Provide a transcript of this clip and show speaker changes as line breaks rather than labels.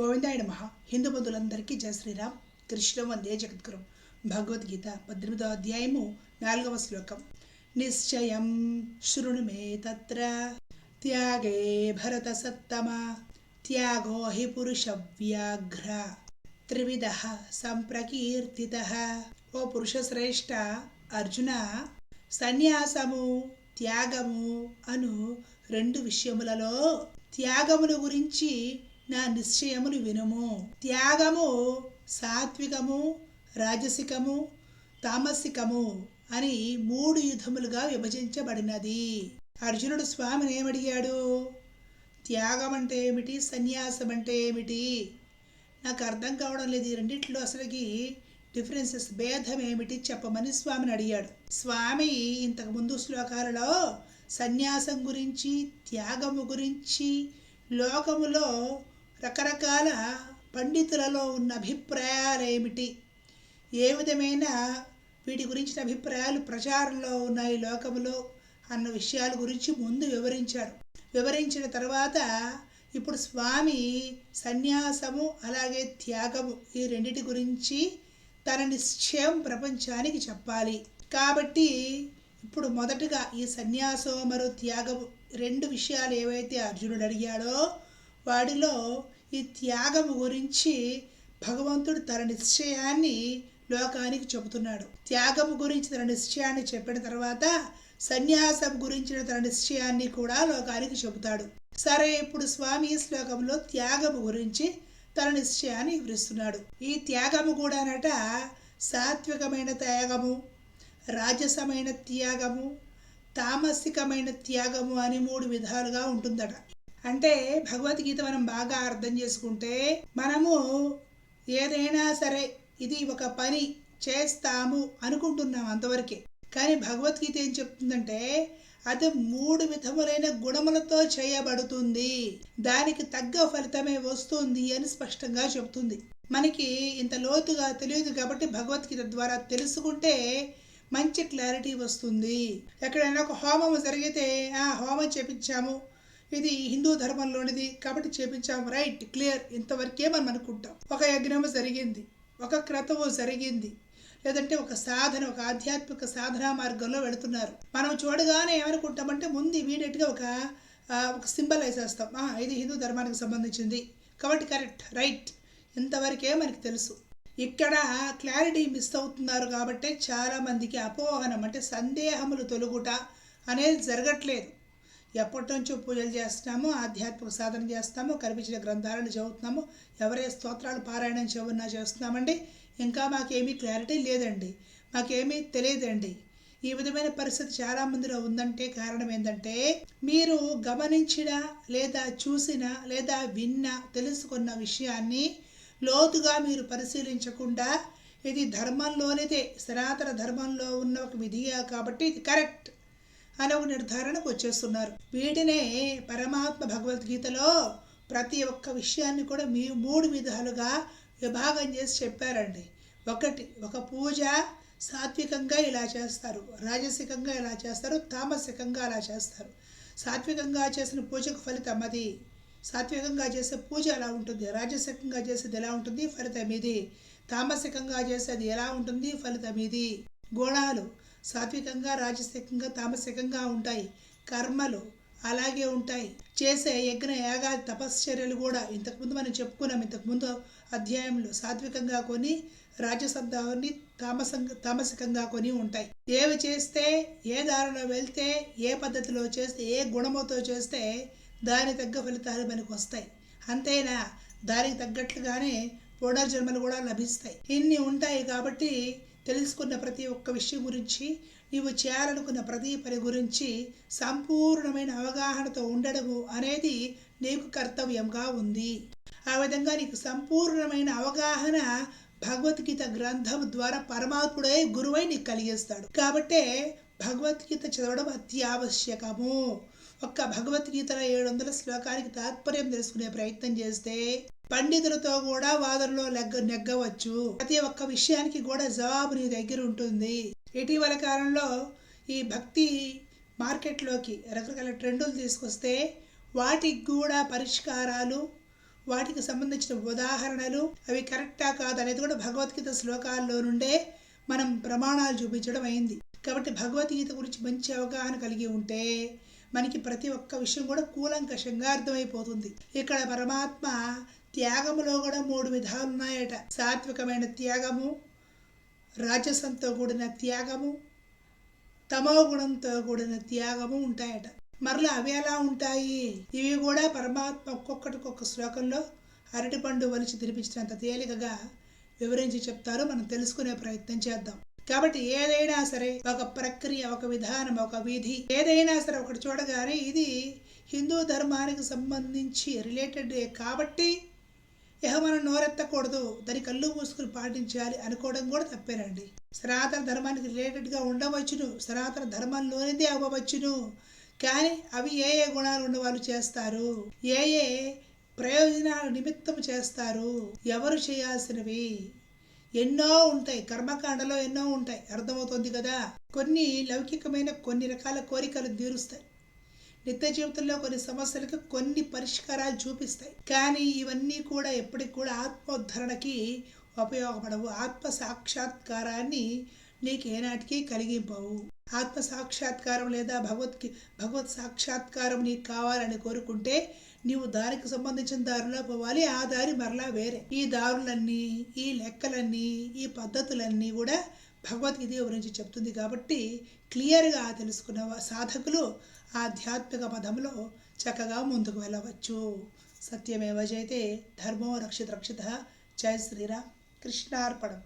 గోవిందాయ నమ. హిందూ బంధువులందరికీ జయ శ్రీరామ్. కృష్ణ వందే జగద్గురు. భగవద్గీత పద్దెనిమిదో అధ్యాయము నాలుగవ శ్లోకం. నిశ్చయం శృణు మే తత్ర. త్యాగే భరత సత్తమ. త్యాగో హి పురుష వ్యాఘ్ర. త్రివిధ సంప్రకీర్తిత. ఓ పురుష శ్రేష్ఠ అర్జున సన్యాసము త్యాగము అను రెండు విషయములలో త్యాగముల గురించి నా నిశ్చయములు వినుము. త్యాగము సాత్వికము రాజసికము తామసికము అని మూడు యుధములుగా విభజించబడినది. అర్జునుడు స్వామిని ఏమడిగాడు? త్యాగం అంటే ఏమిటి? సన్యాసం అంటే ఏమిటి? నాకు అర్థం కావడం లేదు. ఈ రెండిట్లో అసలుకి డిఫరెన్సెస్ భేదం ఏమిటి చెప్పమని స్వామిని అడిగాడు. స్వామి ఇంతకు ముందు శ్లోకాలలో సన్యాసం గురించి త్యాగము గురించి లోకములో రకరకాల పండితులలో ఉన్న అభిప్రాయాలు ఏమిటి? ఏ విధమైన వీటి గురించిన అభిప్రాయాలు ప్రచారంలో ఉన్నాయి లోకములో అన్న విషయాల గురించి ముందు వివరించారు. వివరించిన తర్వాత ఇప్పుడు స్వామి సన్యాసము అలాగే త్యాగము ఈ రెండిటి గురించి తన నిశ్చయం ప్రపంచానికి చెప్పాలి. కాబట్టి ఇప్పుడు మొదటగా ఈ సన్యాసం మరియు త్యాగము రెండు విషయాలు ఏవైతే అర్జునుడు అడిగాడో వాడిలో ఈ త్యాగము గురించి భగవంతుడు తన నిశ్చయాన్ని లోకానికి చెబుతున్నాడు. త్యాగము గురించి తన నిశ్చయాన్ని చెప్పిన తర్వాత సన్యాసం గురించిన తన నిశ్చయాన్ని కూడా లోకానికి చెబుతాడు. సరే ఇప్పుడు స్వామి శ్లోకంలో త్యాగము గురించి తన నిశ్చయాన్ని వివరిస్తున్నాడు. ఈ త్యాగము కూడానట సాత్వికమైన త్యాగము రాజసమైన త్యాగము తామసికమైన త్యాగము అని మూడు విధాలుగా ఉంటుందట. అంటే భగవద్గీత మనం బాగా అర్థం చేసుకుంటే మనము ఏదైనా సరే ఇది ఒక పని చేస్తాము అనుకుంటున్నాం అంతవరకే. కానీ భగవద్గీత ఏం చెప్తుందంటే అది మూడు విధములైన గుణములతో చేయబడుతుంది. దానికి తగ్గ ఫలితమే వస్తుంది అని స్పష్టంగా చెప్తుంది. మనకి ఇంత లోతుగా తెలియదు కాబట్టి భగవద్గీత ద్వారా తెలుసుకుంటే మంచి క్లారిటీ వస్తుంది. ఎక్కడైనా ఒక హోమం జరిగితే ఆ హోమం చేపించాము ఇది హిందూ ధర్మంలోనిది కాబట్టి చేపించాం. Right clear. ఇంతవరకే మనం అనుకుంటాం. ఒక యజ్ఞము జరిగింది. ఒక క్రతువు జరిగింది. లేదంటే ఒక సాధన ఒక ఆధ్యాత్మిక సాధనా మార్గంలో వెళుతున్నారు. మనం చూడగానే ఏమనుకుంటామంటే ముందు ఇమీడియట్గా ఒక ఒక సింబల్ వేసేస్తాం ఇది హిందూ ధర్మానికి సంబంధించింది. కాబట్టి కరెక్ట్ రైట్. ఇంతవరకే మనకి తెలుసు. ఇక్కడ క్లారిటీ మిస్ అవుతున్నారు కాబట్టి చాలామందికి అపోహనం అంటే సందేహములు తొలుగుట అనేది జరగట్లేదు. ఎప్పటి నుంచో పూజలు చేస్తున్నాము ఆధ్యాత్మిక సాధన చేస్తాము కనిపించిన గ్రంథాలను చదువుతున్నాము ఎవరే స్తోత్రాలు పారాయణం చెవున్నా చేస్తున్నామండి? ఇంకా మాకేమీ క్లారిటీ లేదండి. మాకేమీ తెలియదండి. ఈ విధమైన పరిస్థితి చాలా మందిలో ఉందంటే కారణం ఏంటంటే మీరు గమనించిన లేదా చూసిన లేదా విన్న తెలుసుకున్న విషయాన్ని లోతుగా మీరు పరిశీలించకుండా ఇది ధర్మంలోనిదే సనాతన ధర్మంలో ఉన్న ఒక విధిగా కాబట్టి ఇది కరెక్ట్. అని ఒక నిర్ధారణకు వచ్చేస్తున్నారు. వీటినే పరమాత్మ భగవద్గీతలో ప్రతి ఒక్క విషయాన్ని కూడా మీ మూడు విధాలుగా విభాగం చేసి చెప్పారండి. ఒకటి ఒక పూజ సాత్వికంగా ఇలా చేస్తారు రాజసికంగా ఇలా చేస్తారు తామసికంగా అలా చేస్తారు. సాత్వికంగా చేసిన పూజకు ఫలితం అది. సాత్వికంగా చేసే పూజ ఎలా ఉంటుంది రాజసికంగా చేసేది ఎలా ఉంటుంది ఫలితం ఇది. తామసికంగా చేసేది ఎలా ఉంటుంది ఫలితం ఇది. గుణాలు సాత్వికంగా రాజసికంగా తామసికంగా ఉంటాయి. కర్మలు అలాగే ఉంటాయి. చేసే యజ్ఞ యాగా తపశ్చర్యలు కూడా ఇంతకుముందు మనం చెప్పుకున్నాం. ఇంతకుముందు అధ్యాయంలో సాత్వికంగా కొని రాజసంధాన్ని తామసంగా తామసికంగా కొని ఉంటాయి. ఏవి చేస్తే ఏ దారిలో వెళ్తే ఏ పద్ధతిలో చేస్తే ఏ గుణముతో చేస్తే దాని తగ్గ ఫలితాలు మనకు వస్తాయి. అంతేనా? దానికి తగ్గట్లుగానే పునర్జన్మలు కూడా లభిస్తాయి. ఇన్ని ఉంటాయి కాబట్టి తెలుసుకున్న ప్రతి ఒక్క విషయం గురించి నీవు చేయాలనుకున్న ప్రతి పని గురించి సంపూర్ణమైన అవగాహనతో ఉండడము అనేది నీకు కర్తవ్యంగా ఉంది. ఆ విధంగా నీకు సంపూర్ణమైన అవగాహన భగవద్గీత గ్రంథం ద్వారా పరమాత్ముడే గురువై నీకు కలిగిస్తాడు. కాబట్టే భగవద్గీత చదవడం అత్యావశ్యకము. ఒక్క భగవద్గీతలో ఏడు వందల శ్లోకానికి తాత్పర్యం తెలుసుకునే ప్రయత్నం చేస్తే పండితులతో కూడా వాదనలో లెగ్గ నెగ్గవచ్చు. ప్రతి ఒక్క విషయానికి కూడా జవాబు నీ దగ్గర ఉంటుంది. ఇటీవల కాలంలో ఈ భక్తి మార్కెట్లోకి రకరకాల ట్రెండులు తీసుకొస్తే వాటికి కూడా పరిష్కారాలు వాటికి సంబంధించిన ఉదాహరణలు అవి కరెక్టా కాదు అనేది కూడా భగవద్గీత శ్లోకాల్లో నుండే మనం ప్రమాణాలు చూపించడం అయింది. కాబట్టి భగవద్గీత గురించి మంచి అవగాహన కలిగి ఉంటే మనకి ప్రతి ఒక్క విషయం కూడా కూలంకషంగా అర్థమైపోతుంది. ఇక్కడ పరమాత్మ త్యాగములో కూడా మూడు విధాలు ఉన్నాయట. సాత్వికమైన త్యాగము రాజసంతో కూడిన త్యాగము తమో గుణంతో కూడిన త్యాగము ఉంటాయట. మరలా అవి ఎలా ఉంటాయి? ఇవి కూడా పరమాత్మ ఒక్కొక్కటి ఒక్కొక్క శ్లోకంలో అరటిపండు వలిచి తినిపించినంత తేలికగా వివరించి చెప్తారో. మనం తెలుసుకునే ప్రయత్నం చేద్దాం. కాబట్టి ఏదైనా సరే ఒక ప్రక్రియ ఒక విధానం ఒక విధి ఏదైనా సరే ఒకటి చూడగానే ఇది హిందూ ధర్మానికి సంబంధించి రిలేటెడ్ కాబట్టి ఇహ మనం నోరెత్తకూడదు. దాని కళ్ళు మూసుకుని పాటించాలి అనుకోవడం కూడా తప్పేనండి. సనాతన ధర్మానికి రిలేటెడ్గా ఉండవచ్చును. సనాతన ధర్మంలోనిదే అవ్వవచ్చును. కానీ అవి ఏ ఏ గుణాలు ఉన్న వాళ్ళు చేస్తారు? ఏ ఏ ప్రయోజనాల నిమిత్తం చేస్తారు? ఎవరు చేయాల్సినవి? ఎన్నో ఉంటాయి. కర్మకాండలో ఎన్నో ఉంటాయి. అర్థమవుతుంది కదా? కొన్ని లౌకికమైన కొన్ని రకాల కోరికలు తీరుస్తాయి. నిత్య జీవితంలో కొన్ని సమస్యలకు కొన్ని పరిష్కారాలు చూపిస్తాయి. కానీ ఇవన్నీ కూడా ఎప్పటికి కూడా ఆత్మోద్ధరణకి ఉపయోగపడవు. ఆత్మ సాక్షాత్కారాన్ని నీకు ఏనాటికి కలిగింపవు. ఆత్మ సాక్షాత్కారం లేదా భగవత్ భగవత్ సాక్షాత్కారం నీకు కావాలని కోరుకుంటే నీవు దానికి సంబంధించిన దారిలో పోవాలి. ఆ దారి మరలా వేరే. ఈ దారులన్నీ ఈ లెక్కలన్నీ ఈ పద్ధతులన్నీ కూడా భగవద్గీత గురించి చెప్తుంది కాబట్టి క్లియర్గా తెలుసుకున్న సాధకులు ఆధ్యాత్మిక పదంలో చక్కగా ముందుకు వెళ్ళవచ్చు. సత్యమేవ జయతే ధర్మో రక్షిత రక్షిత. జయ శ్రీరామ్. కృష్ణార్పణం.